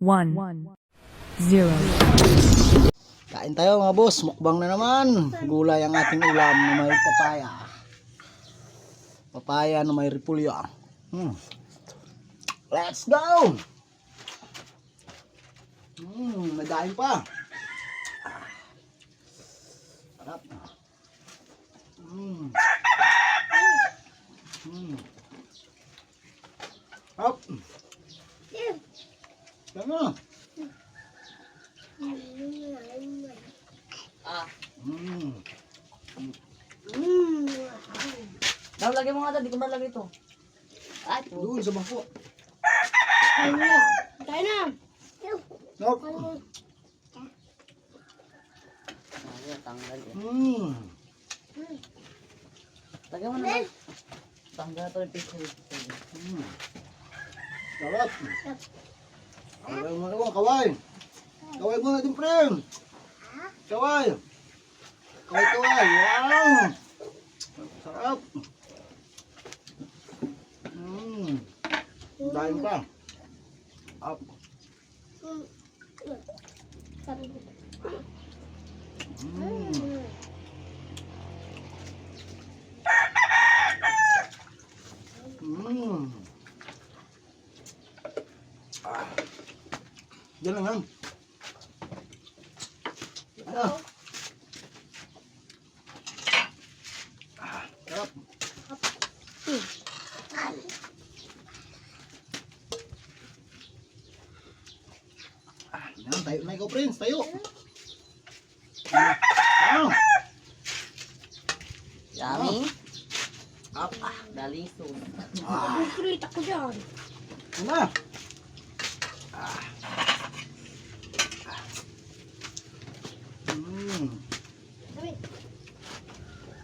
one, zero. Kain tayo mga boss, mukbang na naman. Gulay ang ating ulam na may papaya. Papaya na may repulyo. Hmm. Let's go! Hmm, may daing pa. Sarap. Hmm. Hmm. Daw, lagay mo nga dad, di ko ba lagay ito? At, Doon sa bangko. Tayo na. Nope. Ay, tanggal eh. Hmm. Lagay mo na. Tanggal ito yung picture. Hmm. Sarap. Kaway mo na kaway. Kaway mo na din, friend. Kaway. Kaway, kaway. Wow. Sarap. Hmm. Dahil pa. Up. Hmm. Hmm. Ah. Diyan lang yan. Ano? Ah, sarap. Ah, yan, tayo na ikaw, Prince. Tayo. Ah, Yummy. Up. Ah, daliso. Ah, Kulit ako dyan. ano na? Ah. Hmm.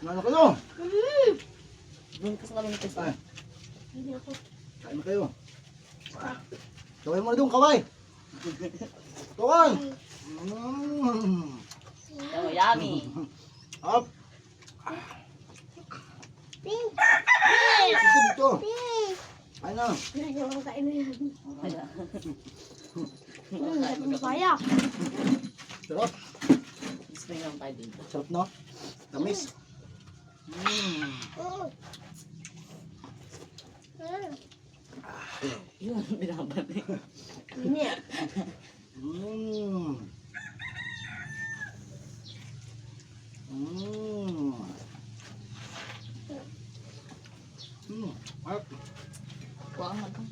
Ano na kayo? Doon ka sa kami nito. Ay, kain na kayo. Kaway mo na doon, kaway. Kaway. Mm. Oh, yummy. Up. Dito, dito. Ay na. Kain na yan. Gusto Kaya. Sarap. Sarap no? Tamis. Mm. Yun, binabalik. Hindi. Mm. Mm. Mm. Up. Kuha mo ito.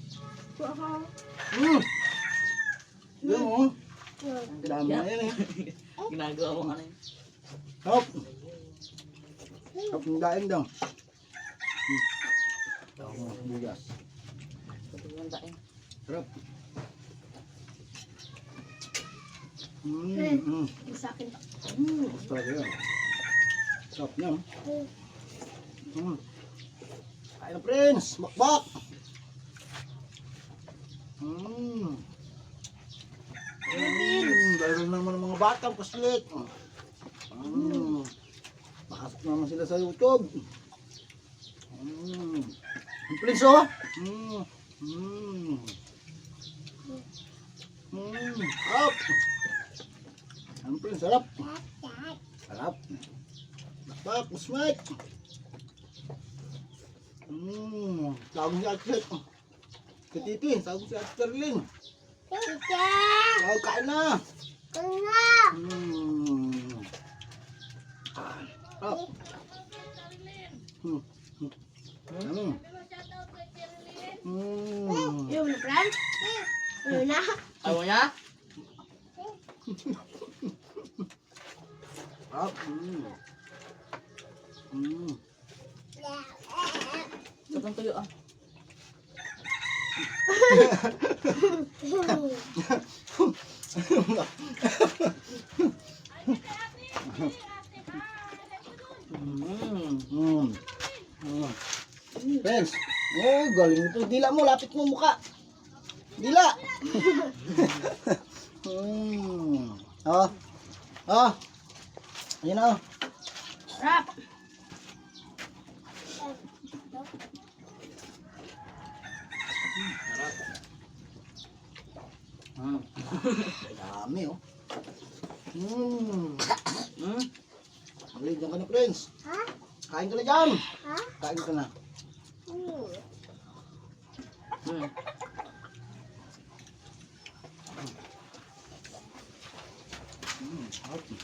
Mm. Yan mo. Dami na yan eh. Ginagawa mo ano yun. Hop. Hop ng daing daw. Hmm. Tawag mo ng bugas. Patuloy tayo. Sarap. Mm, mm. Sa akin. Mm, talaga yun. Sarap niya. Mm. Kain na, Prince. Bakbak. Mm. Mm, dahil naman ng mga batang paslit. Mm. Naman sila sa YouTube. Mm. Prince, oh. Mm. Mm. Mm. Sarap. Prince, sarap. Sarap. Bakbak, musmek. Mmm, tawag si Alfred. Katiti, tawag si Ate Charlene. Tawag, kain na. Mmm. Ah. Hmm. Hmm. Ano? Mmm. Yung friend? Yung na. Ayaw niya? Ah, mmm. Mmm. Sobrang tuyo ah. Mmm. Mmm. Mmm. Friends, oh, galing ito. Dila mo, lapit mo mukha. Dila. Hmm. Oh. Oh. Ayun na. oh. Rap. Hmm. Dami oh. Hmm. Hmm? Mali, dyan ka na, Prince. Ha? Kain ka na dyan. Ha? Kain ka na. Hmm. Hmm, healthy.